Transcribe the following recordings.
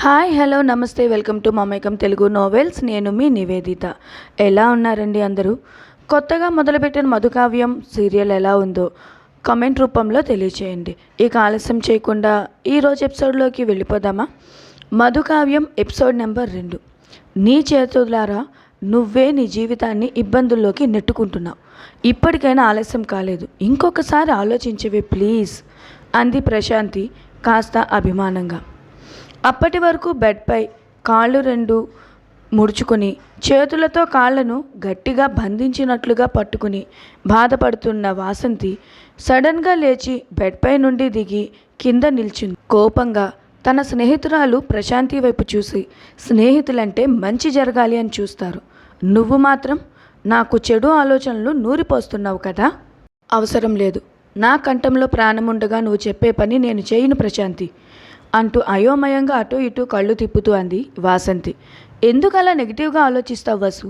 Hi hello నమస్తే welcome to మమేకం Telugu novels. నేను మీ నివేదిత. ఎలా ఉన్నారండి అందరూ? కొత్తగా మొదలుపెట్టిన మధుకావ్యం సీరియల్ ఎలా ఉందో కమెంట్ రూపంలో తెలియచేయండి. ఇక ఆలస్యం చేయకుండా ఈరోజు ఎపిసోడ్లోకి వెళ్ళిపోదామా? మధుకావ్యం ఎపిసోడ్ నెంబర్ రెండు. నీ చేతులారా నువ్వే నీ జీవితాన్ని ఇబ్బందుల్లోకి నెట్టుకుంటున్నావు. ఇప్పటికైనా ఆలస్యం కాలేదు. ఇంకొకసారి ఆలోచించవే ప్లీజ్ అంది ప్రశాంతి కాస్త అభిమానంగా. అప్పటి వరకు బెడ్పై కాళ్ళు రెండు ముడుచుకుని చేతులతో కాళ్ళను గట్టిగా బంధించినట్లుగా పట్టుకుని బాధపడుతున్న వాసంతి సడన్గా లేచి బెడ్పై నుండి దిగి కింద నిల్చుంది. కోపంగా తన స్నేహితురాలు ప్రశాంతి వైపు చూసి స్నేహితులంటే మంచి జరగాలి అని చూస్తారు. నువ్వు మాత్రం నాకు చెడు ఆలోచనలు నూరిపోస్తున్నావు కదా? అవసరం లేదు. నా కంఠంలో ప్రాణముండగా నువ్వు చెప్పే పని నేను చేయను ప్రశాంతి. అంటూ అయోమయంగా అటు ఇటు కళ్ళు తిప్పుతూ అంది వాసంతి. ఎందుకలా నెగిటివ్గా ఆలోచిస్తావు వసు?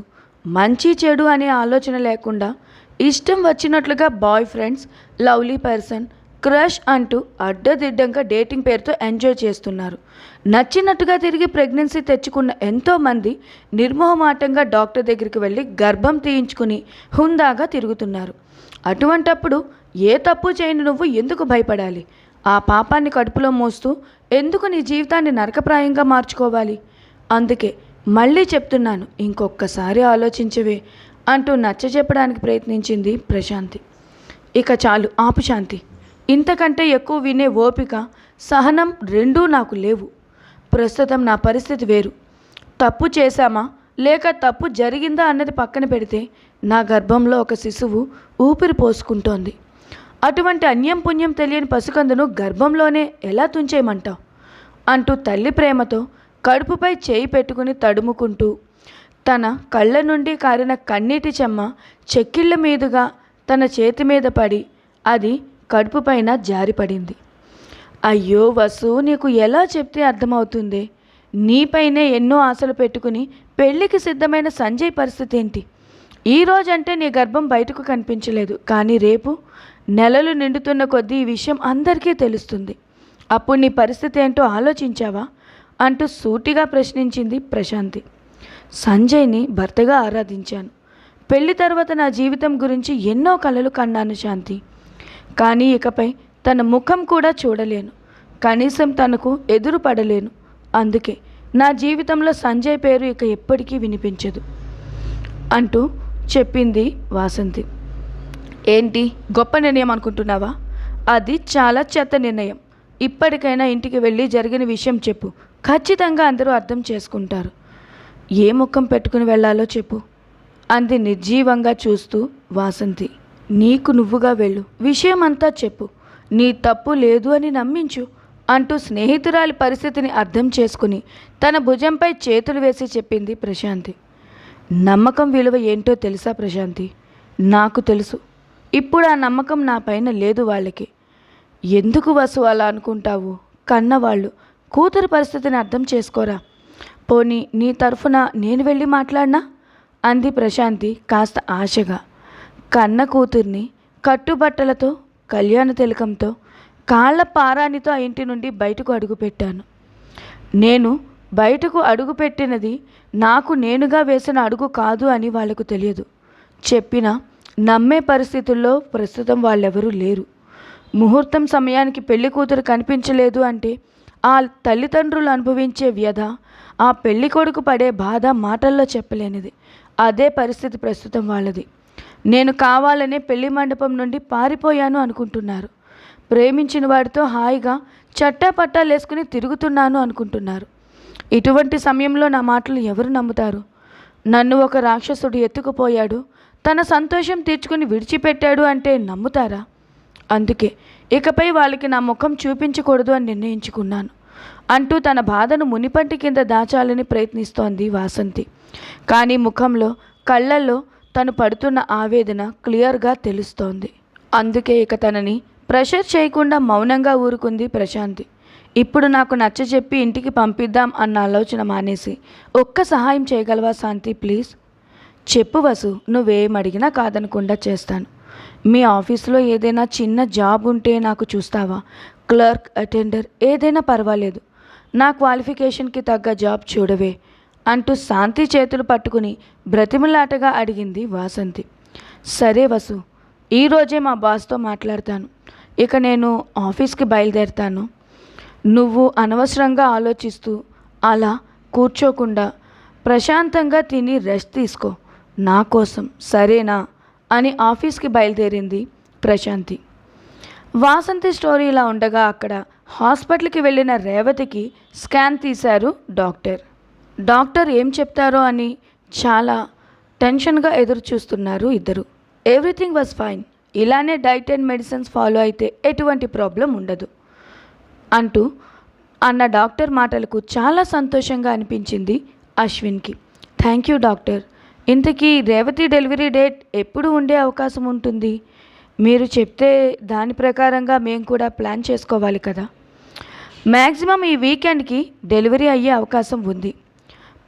మంచి చెడు అనే ఆలోచన లేకుండా ఇష్టం వచ్చినట్లుగా boy friends lovely person crush అంటూ అడ్డదిడ్డంగా డేటింగ్ పేరుతో ఎంజాయ్ చేస్తున్నారు. నచ్చినట్టుగా తిరిగి ప్రెగ్నెన్సీ తెచ్చుకున్న ఎంతోమంది నిర్మోహమాటంగా డాక్టర్ దగ్గరికి వెళ్ళి గర్భం తీయించుకుని హుందాగా తిరుగుతున్నారు. అటువంటప్పుడు ఏ తప్పు చేయని నువ్వు ఎందుకు భయపడాలి? ఆ పాపాన్ని కడుపులో మోస్తూ ఎందుకు నీ జీవితాన్ని నరకప్రాయంగా మార్చుకోవాలి? అందుకే మళ్ళీ చెప్తున్నాను ఇంకొకసారి ఆలోచించవే అంటూ నచ్చ చెప్పడానికి ప్రయత్నించింది ప్రశాంతి. ఇక చాలు ఆపు శాంతి. ఇంతకంటే ఎక్కువ వినే ఓపిక సహనం రెండూ నాకు లేవు. ప్రస్తుతం నా పరిస్థితి వేరు. తప్పు చేశామా? లేక తప్పు జరిగిందా అన్నది పక్కన పెడితే నా గర్భంలో ఒక శిశువు ఊపిరి పోసుకుంటోంది. అటువంటి అన్యం పుణ్యం తెలియని పసికందును గర్భంలోనే ఎలా తుంచేయమంటావు? అంటూ తల్లి ప్రేమతో కడుపుపై చేయి పెట్టుకుని తడుముకుంటూ తన కళ్ళ నుండి కారిన కన్నీటి చెమ్మ చెక్కిళ్ళ మీదుగా తన చేతి మీద పడి అది కడుపుపైన జారిపడింది. అయ్యో వసు నీకు ఎలా చెప్తే అర్థమవుతుంది? నీపైనే ఎన్నో ఆశలు పెట్టుకుని పెళ్ళికి సిద్ధమైన సంజయ్ పరిస్థితి ఏంటి? ఈ రోజంటే నీ గర్భం బయటకు కనిపించలేదు కానీ రేపు నెలలు నిండుతున్న కొద్దీ ఈ విషయం అందరికీ తెలుస్తుంది. అప్పుడు నీ పరిస్థితి ఏంటో ఆలోచించావా? అంటూ సూటిగా ప్రశ్నించింది ప్రశాంతి. సంజయ్ని భర్తగా ఆరాధించాను. పెళ్ళి తర్వాత నా జీవితం గురించి ఎన్నో కలలు కన్నాను శాంతి. కానీ ఇకపై తన ముఖం కూడా చూడలేను. కనీసం తనకు ఎదురు పడలేను అందుకే నా జీవితంలో సంజయ్ పేరు ఇక ఎప్పటికీ వినిపించదు. అంటూ చెప్పింది వాసంతి. ఏంటి? గొప్ప నిర్ణయం అనుకుంటున్నావా? అది చాలా చెత్త నిర్ణయం. ఇప్పటికైనా ఇంటికి వెళ్ళి జరిగిన విషయం చెప్పు. ఖచ్చితంగా అందరూ అర్థం చేసుకుంటారు. ఏ ముఖం పెట్టుకుని వెళ్ళాలో చెప్పు. అంది నిర్జీవంగా చూస్తూ వాసంతి. నీకు నువ్వుగా వెళ్ళు. విషయం అంతా చెప్పు. నీ తప్పు లేదు అని నమ్మించు అంటూ స్నేహితురాలి పరిస్థితిని అర్థం చేసుకుని తన భుజంపై చేతులు వేసి చెప్పింది ప్రశాంతి. నమ్మకం విలువ ఏంటో తెలుసా ప్రశాంతి? నాకు తెలుసు. ఇప్పుడు ఆ నమ్మకం నా పైన లేదు వాళ్ళకి. ఎందుకు వసు అలా అనుకుంటావు? కన్నవాళ్ళు. కూతురు పరిస్థితిని అర్థం చేసుకోరా. పోనీ నీ తరఫున నేను వెళ్ళి మాట్లాడినా? అంది ప్రశాంతి కాస్త ఆశగా. కన్న కూతుర్ని కట్టుబట్టలతో కళ్యాణ తిలకంతో కాళ్ళ పారానితో ఆ ఇంటి నుండి బయటకు అడుగుపెట్టాను నేను బయటకు అడుగుపెట్టినది నాకు నేనుగా వేసిన అడుగు కాదు అని వాళ్ళకు తెలియదు. చెప్పినా నమ్మే పరిస్థితుల్లో ప్రస్తుతం వాళ్ళెవరూ లేరు. ముహూర్తం సమయానికి పెళ్ళి కూతురు కనిపించలేదు అంటే ఆ తల్లిదండ్రులు అనుభవించే వ్యధ ఆ పెళ్ళి కొడుకు పడే బాధ మాటల్లో చెప్పలేనిది. అదే పరిస్థితి ప్రస్తుతం వాళ్ళది. నేను కావాలనే పెళ్ళి మండపం నుండి పారిపోయాను అనుకుంటున్నారు. ప్రేమించిన వాడితో హాయిగా చట్టా పట్టాలేసుకుని తిరుగుతున్నాను అనుకుంటున్నారు. ఇటువంటి సమయంలో నా మాటలు ఎవరు నమ్ముతారు? నన్ను ఒక రాక్షసుడు ఎత్తుకుపోయాడు. తన సంతోషం తీర్చుకుని విడిచిపెట్టాడు అంటే నమ్ముతారా? అందుకే ఇకపై వాళ్ళకి నా ముఖం చూపించకూడదు అని నిర్ణయించుకున్నాను. అంటూ తన బాధను మునిపంటి కింద దాచాలని ప్రయత్నిస్తోంది వాసంతి. కానీ ముఖంలో కళ్ళల్లో తను పడుతున్న ఆవేదన క్లియర్గా తెలుస్తోంది. అందుకే ఇక తనని ప్రెషర్ చేయకుండా మౌనంగా ఊరుకుంది ప్రశాంతి. ఇప్పుడు నాకు నచ్చజెప్పి ఇంటికి పంపిద్దాం అన్న ఆలోచన మానేసి ఒక్క సహాయం చేయగలవా శాంతి ప్లీజ్? చెప్పు వసు నువ్వేమడిగినా కాదనకుండా చేస్తాను. మీ ఆఫీస్లో ఏదైనా చిన్న జాబ్ ఉంటే నాకు చూస్తావా? క్లర్క్ అటెండర్ ఏదైనా పర్వాలేదు. నా క్వాలిఫికేషన్కి తగ్గ జాబ్ చూడవే అంటూ శాంతి చేతులు పట్టుకుని బ్రతిమలాటగా అడిగింది వాసంతి. సరే వసు ఈరోజే మా బాస్తో మాట్లాడతాను. ఇక నేను ఆఫీస్కి బయలుదేరుతాను. నువ్వు అనవసరంగా ఆలోచిస్తూ అలా కూర్చోకుండా ప్రశాంతంగా తిని రెస్ట్ తీసుకో. నా కోసం సరేనా అని ఆఫీస్కి బయలుదేరింది ప్రశాంతి. వాసంతి స్టోరీ ఇలా ఉండగా అక్కడ హాస్పిటల్కి వెళ్ళిన రేవతికి స్కాన్ తీశారు డాక్టర్. డాక్టర్ ఏం చెప్తారో అని చాలా టెన్షన్గా ఎదురు చూస్తున్నారు ఇద్దరు. Everything was fine. ఇలానే డైట్ అండ్ మెడిసిన్స్ ఫాలో అయితే ఎటువంటి ప్రాబ్లం ఉండదు అంటూ అన్న డాక్టర్ మాటలకు చాలా సంతోషంగా అనిపించింది అశ్విన్కి. Thank you doctor. ఇంతకీ రేవతి డెలివరీ డేట్ ఎప్పుడు ఉండే అవకాశం ఉంటుంది? మీరు చెప్తే దాని ప్రకారంగా మేము కూడా ప్లాన్ చేసుకోవాలి కదా? మ్యాక్సిమం ఈ వీకెండ్కి డెలివరీ అయ్యే అవకాశం ఉంది.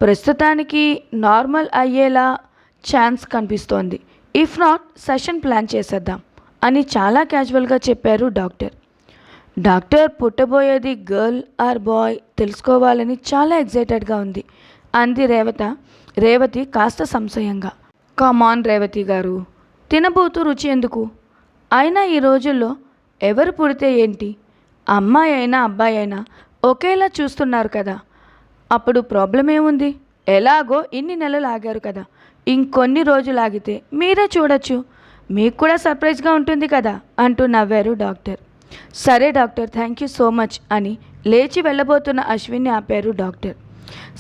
ప్రస్తుతానికి నార్మల్ అయ్యేలా ఛాన్స్ కనిపిస్తోంది. ఇఫ్ నాట్ సెషన్ ప్లాన్ చేసేద్దాం అని చాలా క్యాజువల్గా చెప్పారు డాక్టర్. డాక్టర్ పుట్టబోయేది గర్ల్ ఆర్ బాయ్ తెలుసుకోవాలని చాలా ఎగ్జైటెడ్గా ఉంది. అంది రేవత. రేవతి కాస్త సంశయంగా. కమాన్ రేవతి గారు. తినబోతూ రుచి ఎందుకు? అయినా ఈ రోజుల్లో ఎవరు పుడితే ఏంటి? అమ్మాయి అయినా అబ్బాయి అయినా ఒకేలా చూస్తున్నారు కదా. అప్పుడు ప్రాబ్లం ఏముంది? ఎలాగో ఇన్ని నెలలు ఆగారు కదా. ఇంకొన్ని రోజులు ఆగితే మీరే చూడొచ్చు. మీకు కూడా సర్ప్రైజ్గా ఉంటుంది కదా అంటూ నవ్వారు డాక్టర్. సరే doctor thank you so much అని లేచి వెళ్ళబోతున్న అశ్విన్ని ఆపారు డాక్టర్.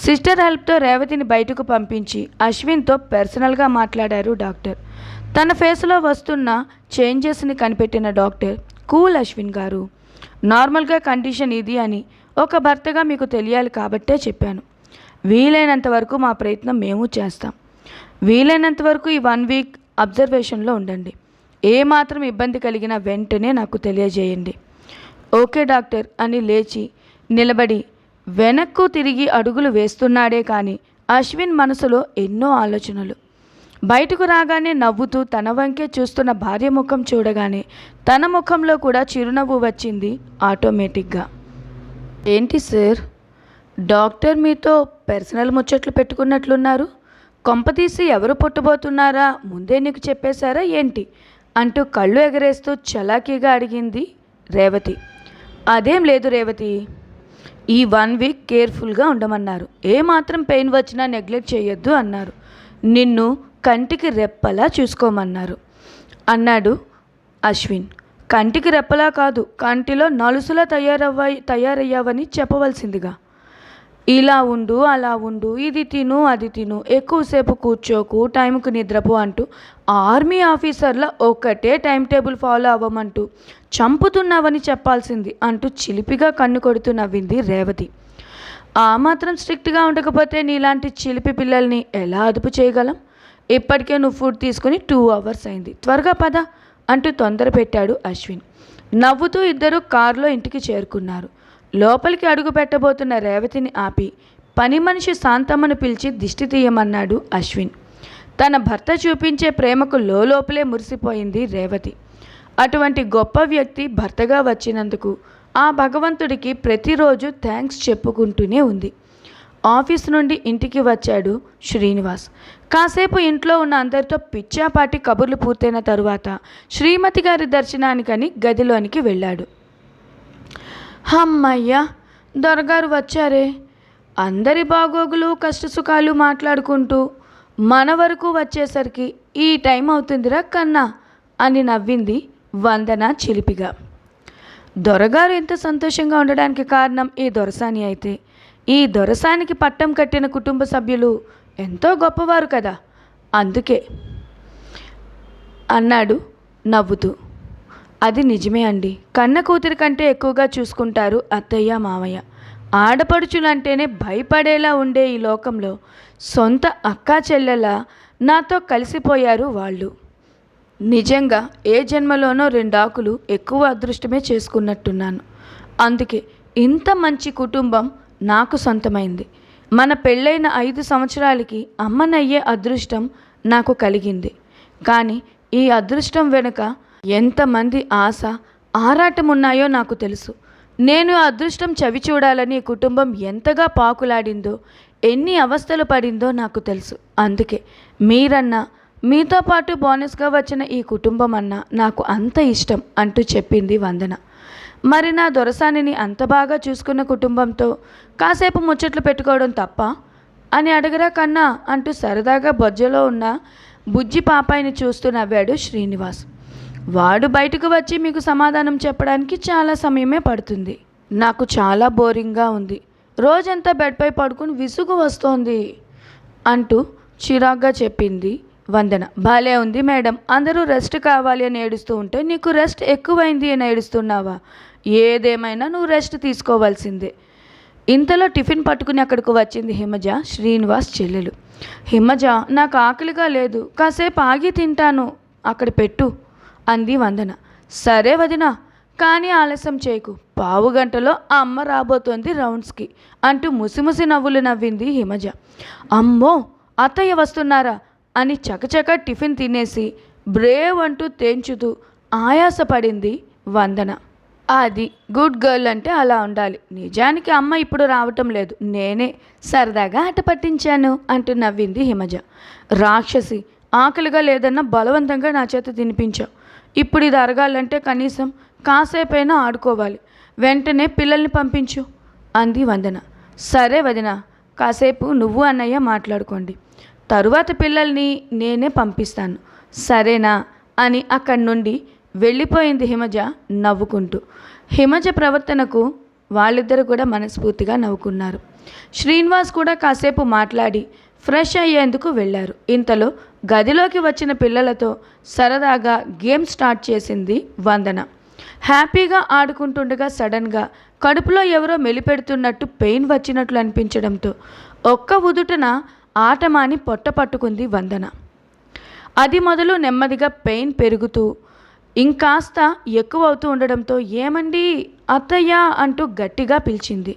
సిస్టర్ హెల్ప్తో రేవతిని బయటకు పంపించి అశ్విన్తో పర్సనల్గా మాట్లాడారు డాక్టర్. తన ఫేస్లో వస్తున్న చేంజెస్ని కనిపెట్టిన డాక్టర్ కూల్ అశ్విన్ గారు. నార్మల్గా కండిషన్ ఇది అని ఒక భర్తగా మీకు తెలియాలి కాబట్టే చెప్పాను. వీలైనంత వరకు మా ప్రయత్నం మేము చేస్తాం. వీలైనంత వరకు ఈ వన్ వీక్ అబ్జర్వేషన్లో ఉండండి. ఏ మాత్రం ఇబ్బంది కలిగినా వెంటనే నాకు తెలియజేయండి. ఓకే డాక్టర్ అని లేచి నిలబడి వెనక్కు తిరిగి అడుగులు వేస్తున్నాడే కానీ అశ్విన్ మనసులో ఎన్నో ఆలోచనలు. బయటకు రాగానే నవ్వుతూ తన వంకే చూస్తున్న భార్య ముఖం చూడగానే తన ముఖంలో కూడా చిరునవ్వు వచ్చింది ఆటోమేటిక్గా. ఏంటి సార్? డాక్టర్ మీతో పర్సనల్ ముచ్చట్లు పెట్టుకున్నట్లున్నారు. కొంపతీసి ఎవరు పుట్టబోతున్నారా? ముందే నీకు చెప్పేశారా ఏంటి? అంటూ కళ్ళు ఎగరేస్తూ చలాకీగా అడిగింది రేవతి. అదేం లేదు రేవతి. ఈ వన్ వీక్ కేర్ఫుల్గా ఉండమన్నారు. ఏ మాత్రం పెయిన్ వచ్చినా నెగ్లెక్ట్ చేయొద్దు అన్నారు. నిన్ను కంటికి రెప్పలా చూసుకోమన్నారు. అన్నాడు అశ్విన్. కంటికి రెప్పలా కాదు కంటిలో నలుసులా తయారవ్వ తయారయ్యావని చెప్పవలసిందిగా. ఇలా ఉండు అలా ఉండు ఇది తిను అది తిను. ఎక్కువసేపు కూర్చోకు టైంకు నిద్రపో అంటూ ఆర్మీ ఆఫీసర్ల ఒక్కటే టైం టేబుల్ ఫాలో అవ్వమంటూ చంపుతున్నావని చెప్పాల్సింది అంటూ చిలిపిగా కన్ను కొడుతూ నవ్వింది రేవతి. ఆ మాత్రం స్ట్రిక్ట్గా ఉండకపోతే నీలాంటి చిలిపి పిల్లల్ని ఎలా అదుపు చేయగలం? ఇప్పటికే నువ్వు ఫుడ్ తీసుకుని టూ అవర్స్ అయింది. త్వరగా పద అంటూ తొందర పెట్టాడు అశ్విన్. నవ్వుతూ ఇద్దరు కారులో ఇంటికి చేరుకున్నారు. లోపలికి అడుగు పెట్టబోతున్న రేవతిని ఆపి పని మనిషి శాంతమ్మను పిలిచి దిష్టి తీయమన్నాడు అశ్విన్. తన భర్త చూపించే ప్రేమకు లోపలే మురిసిపోయింది రేవతి. అటువంటి గొప్ప వ్యక్తి భర్తగా వచ్చినందుకు ఆ భగవంతుడికి ప్రతిరోజు థ్యాంక్స్ చెప్పుకుంటూనే ఉంది. ఆఫీస్ నుండి ఇంటికి వచ్చాడు శ్రీనివాస్. కాసేపు ఇంట్లో ఉన్న అందరితో పిచ్చాపాటి కబుర్లు పూర్తయిన తరువాత శ్రీమతి గారి దర్శనానికని గదిలోనికి వెళ్ళాడు. హమ్మయ్య దొరగారు వచ్చారే. అందరి బాగోగులు కష్టసుఖాలు మాట్లాడుకుంటూ మన వరకు వచ్చేసరికి ఈ టైం అవుతుందిరా కన్నా అని నవ్వింది వందన చిలిపిగా. దొరగారు ఎంత సంతోషంగా ఉండడానికి కారణం ఈ దొరసాని అయితే. ఈ దొరసానికి పట్టం కట్టిన కుటుంబ సభ్యులు ఎంతో గొప్పవారు కదా. అందుకే అన్నాడు నవ్వుతూ. అది నిజమే అండి. కన్న కూతురి కంటే ఎక్కువగా చూసుకుంటారు అత్తయ్య మావయ్య ఆడపడుచులంటేనే భయపడేలా ఉండే ఈ లోకంలో సొంత అక్కా చెల్లెలా నాతో కలిసిపోయారు వాళ్ళు. నిజంగా ఏ జన్మలోనో రెండాకులు ఎక్కువ అదృష్టమే చేసుకున్నట్టున్నాను. అందుకే ఇంత మంచి కుటుంబం నాకు సొంతమైంది. మన పెళ్ళైన ఐదు సంవత్సరాలకి అమ్మనయ్యే అదృష్టం నాకు కలిగింది. కానీ ఈ అదృష్టం వెనుక ఎంతమంది ఆశ ఆరాటం ఉన్నాయో నాకు తెలుసు. నేను అదృష్టం చవి చూడాలని ఈ కుటుంబం ఎంతగా పాకులాడిందో ఎన్ని అవస్థలు పడిందో నాకు తెలుసు. అందుకే మీరన్నా మీతో పాటు బోనస్గా వచ్చిన ఈ కుటుంబం అన్నా నాకు అంత ఇష్టం అంటూ చెప్పింది వందన. మరి నా దొరసానిని అంత బాగా చూసుకున్న కుటుంబంతో కాసేపు ముచ్చట్లు పెట్టుకోవడం తప్ప? అని అడగరా కన్నా అంటూ సరదాగా బొజ్జలో ఉన్న బుజ్జి పాపాయిని చూస్తూ నవ్వాడు శ్రీనివాస్. వాడు బయటకు వచ్చి మీకు సమాధానం చెప్పడానికి చాలా సమయమే పడుతుంది. నాకు చాలా బోరింగ్గా ఉంది. రోజంతా బెడ్పై పడుకుని విసుగు వస్తోంది అంటూ చిరాగ్గా చెప్పింది వందన. భలే ఉంది మేడం అందరూ రెస్ట్ కావాలి అని ఏడుస్తూ ఉంటే నీకు రెస్ట్ ఎక్కువైంది అని ఏడుస్తున్నావా? ఏదేమైనా నువ్వు రెస్ట్ తీసుకోవాల్సిందే. ఇంతలో టిఫిన్ పట్టుకుని అక్కడికి వచ్చింది హిమజ శ్రీనివాస్ చెల్లెలు. హిమజ నాకు ఆకలిగా లేదు కాసేపు ఆగి తింటాను అక్కడ పెట్టు అంది వందన. సరే వదిన కానీ ఆలస్యం చేయకు. పావు గంటలో ఆ అమ్మ రాబోతోంది రౌండ్స్కి అంటూ ముసిముసి నవ్వులు నవ్వింది హిమజ. అమ్మో అత్తయ్య వస్తున్నారా? అని చకచక టిఫిన్ తినేసి బ్రేవ్ అంటూ తేంచుతూ ఆయాసపడింది వందన. అది గుడ్ గర్ల్ అంటే అలా ఉండాలి. నిజానికి అమ్మ ఇప్పుడు రావటం లేదు. నేనే సరదాగా ఆట పట్టించాను అంటూ నవ్వింది హిమజ. రాక్షసి ఆకలిగా లేదన్న బలవంతంగా నా చేత తినిపించావు ఇప్పుడు ఇది అరగాలంటే కనీసం కాసేపైనా ఆడుకోవాలి. వెంటనే పిల్లల్ని పంపించు అంది వందన. సరే వదిన కాసేపు నువ్వు అన్నయ్య మాట్లాడుకోండి. తరువాత పిల్లల్ని నేనే పంపిస్తాను. సరేనా అని అక్కడి నుండి వెళ్ళిపోయింది హిమజ నవ్వుకుంటూ. హిమజ ప్రవర్తనకు వాళ్ళిద్దరు కూడా మనస్ఫూర్తిగా నవ్వుకున్నారు. శ్రీనివాస్ కూడా కాసేపు మాట్లాడి ఫ్రెష్ అయ్యేందుకు వెళ్ళారు. ఇంతలో గదిలోకి వచ్చిన పిల్లలతో సరదాగా గేమ్ స్టార్ట్ చేసింది వందన. హ్యాపీగా ఆడుకుంటుండగా సడన్గా కడుపులో ఎవరో మెలిపెడుతున్నట్టు పెయిన్ వచ్చినట్లు అనిపించడంతో ఒక్క ఉదుటన ఆటమాని పొట్ట పట్టుకుంది వందన. అది మొదలు నెమ్మదిగా పెయిన్ పెరుగుతూ ఇంకాస్త ఎక్కువ అవుతూ ఉండడంతో ఏమండి అత్తయ్య అంటూ గట్టిగా పిలిచింది.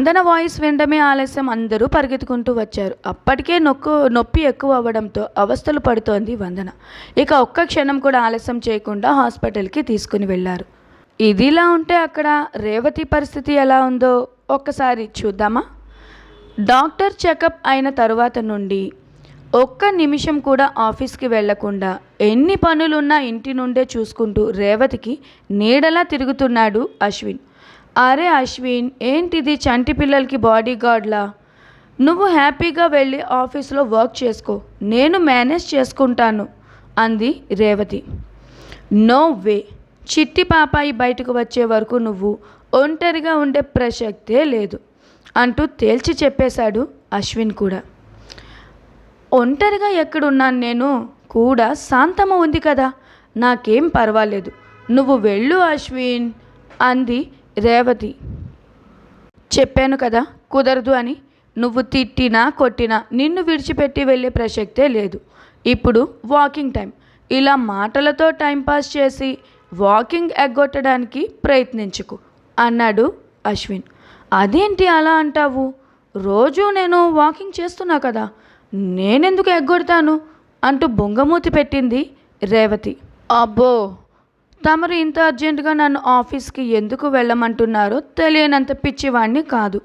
వందన వాయిస్ వినడమే ఆలస్యం అందరూ పరిగెత్తుకుంటూ వచ్చారు. అప్పటికే నొక్కు నొప్పి ఎక్కువ అవ్వడంతో అవస్థలు పడుతోంది వందన. ఇక ఒక్క క్షణం కూడా ఆలస్యం చేయకుండా హాస్పిటల్కి తీసుకుని వెళ్ళారు. ఇదిలా ఉంటే అక్కడ రేవతి పరిస్థితి ఎలా ఉందో ఒక్కసారి చూద్దామా? డాక్టర్ చెకప్ అయిన తరువాత నుండి ఒక్క నిమిషం కూడా ఆఫీస్కి వెళ్ళకుండా ఎన్ని పనులున్నా ఇంటి నుండే చూసుకుంటూ రేవతికి నీడలా తిరుగుతున్నాడు అశ్విన్. అరే అశ్విన్ ఏంటిది చంటి పిల్లలకి బాడీ గార్డ్లా నువ్వు హ్యాపీగా వెళ్ళి ఆఫీస్లో వర్క్ చేసుకో నేను మేనేజ్ చేసుకుంటాను అంది రేవతి. No way. చిట్టి పాపాయి బయటకు వచ్చే వరకు నువ్వు ఒంటరిగా ఉండే ప్రసక్తే లేదు అంటూ తేల్చి చెప్పేశాడు అశ్విన్ కూడా. ఒంటరిగా ఎక్కడున్నాను నేను కూడా శాంతమ్మ ఉంది కదా. నాకేం పర్వాలేదు. నువ్వు వెళ్ళు అశ్విన్ అంది రేవతి. చెప్పాను కదా కుదరదు అని. నువ్వు తిట్టినా కొట్టినా నిన్ను విడిచిపెట్టి వెళ్ళే ప్రసక్తే లేదు. ఇప్పుడు వాకింగ్ టైం. ఇలా మాటలతో టైంపాస్ చేసి వాకింగ్ ఎగ్గొట్టడానికి ప్రయత్నించుకు అన్నాడు అశ్విన్. అదేంటి అలా అంటావు? రోజు నేను వాకింగ్ చేస్తున్నా కదా. నేనెందుకు ఎగ్గొడతాను? అంటూ బొంగమూతి పెట్టింది రేవతి. అబ్బో! తమరు ఇంత అర్జెంటుగా నన్ను ఆఫీస్కి ఎందుకు వెళ్ళమంటున్నారో తెలియనంత పిచ్చివాణ్ణి కాదు.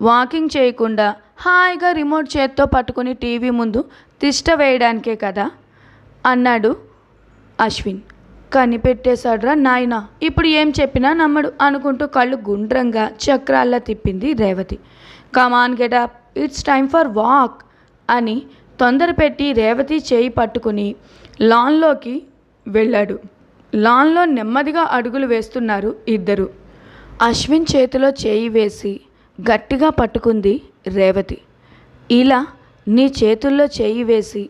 వాకింగ్ చేయకుండా హాయిగా రిమోట్ చేత్తో పట్టుకుని టీవీ ముందు తిష్ట వేయడానికే కదా? అన్నాడు అశ్విన్. కనిపెట్టేశాడ్రా నాయన ఇప్పుడు ఏం చెప్పినా నమ్మడు అనుకుంటూ కళ్ళు గుండ్రంగా చక్రాల్లా తిప్పింది Revathi. Come on get it's time for walk. అని తొందర పెట్టి రేవతి చేయి పట్టుకుని లాన్లోకి వెళ్ళాడు. లాన్లో నెమ్మదిగా అడుగులు వేస్తున్నారు ఇద్దరు. అశ్విన్ చేతిలో చేయి వేసి గట్టిగా పట్టుకుంది రేవతి. ఇలా నీ చేతుల్లో చేయి వేసి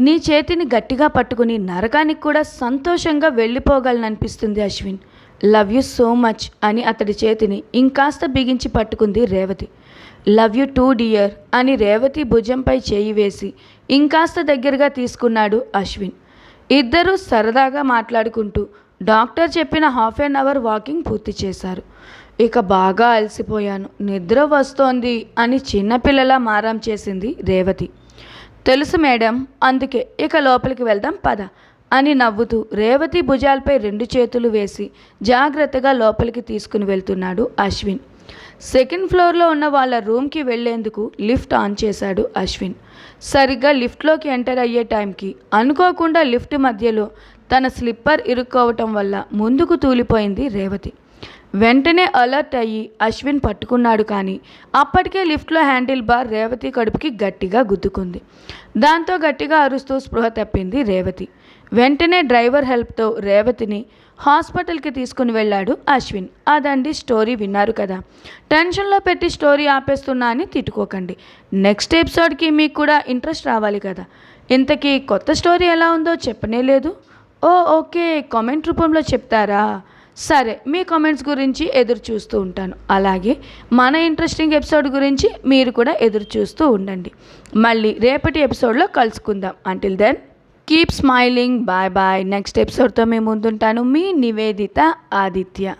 నీ చేతిని గట్టిగా పట్టుకుని నరకానికి కూడా సంతోషంగా వెళ్ళిపోగలననిపిస్తుంది Ashwin. Love you so much అని అతడి చేతిని ఇంకాస్త బిగించి పట్టుకుంది Revathi. Love you too dear అని రేవతి భుజంపై చేయి వేసి ఇంకాస్త దగ్గరగా తీసుకున్నాడు అశ్విన్. ఇద్దరూ సరదాగా మాట్లాడుకుంటూ డాక్టర్ చెప్పిన హాఫ్ అన్ అవర్ వాకింగ్ పూర్తి చేశారు. ఇక బాగా అలసిపోయాను. నిద్ర వస్తోంది అని చిన్నపిల్లలా మారం చేసింది రేవతి. తెలుసు మేడం అందుకే ఇక లోపలికి వెళ్దాం పద అని నవ్వుతూ రేవతి భుజాలపై రెండు చేతులు వేసి జాగ్రత్తగా లోపలికి తీసుకుని వెళ్తున్నాడు అశ్విన్. సెకండ్ ఫ్లోర్లో ఉన్న వాళ్ళ రూమ్కి వెళ్ళేందుకు లిఫ్ట్ ఆన్ చేశాడు అశ్విన్. సరిగ్గా లిఫ్ట్లోకి ఎంటర్ అయ్యే టైంకి అనుకోకుండా లిఫ్ట్ మధ్యలో తన స్లిప్పర్ ఇరుక్కోవటం వల్ల ముందుకు తూలిపోయింది రేవతి. వెంటనే అలర్ట్ అయ్యి అశ్విన్ పట్టుకున్నాడు కానీ అప్పటికే లిఫ్ట్లో హ్యాండిల్ బార్ రేవతి కడుపుకి గట్టిగా గుద్దుకుంది. దాంతో గట్టిగా అరుస్తూ స్పృహ తప్పింది రేవతి. వెంటనే డ్రైవర్ హెల్ప్తో రేవతిని హాస్పిటల్కి తీసుకుని వెళ్ళాడు అశ్విన్. అదండి స్టోరీ విన్నారు కదా. టెన్షన్లో పెట్టి స్టోరీ ఆపేస్తున్నా అని తిట్టుకోకండి. నెక్స్ట్ ఎపిసోడ్కి మీకు కూడా ఇంట్రెస్ట్ రావాలి కదా. ఇంతకీ కొత్త స్టోరీ ఎలా ఉందో చెప్పనే లేదు. ఓ ఓకే కామెంట్ రూపంలో చెప్తారా? సరే మీ కామెంట్స్ గురించి ఎదురు చూస్తూ ఉంటాను. అలాగే మన ఇంట్రెస్టింగ్ ఎపిసోడ్ గురించి మీరు కూడా ఎదురు చూస్తూ ఉండండి. మళ్ళీ రేపటి ఎపిసోడ్లో కలుసుకుందాం. Until then keep smiling bye bye next ఎపిసోడ్తో మేము ముందుంటాను. మీ నివేదిత ఆదిత్య.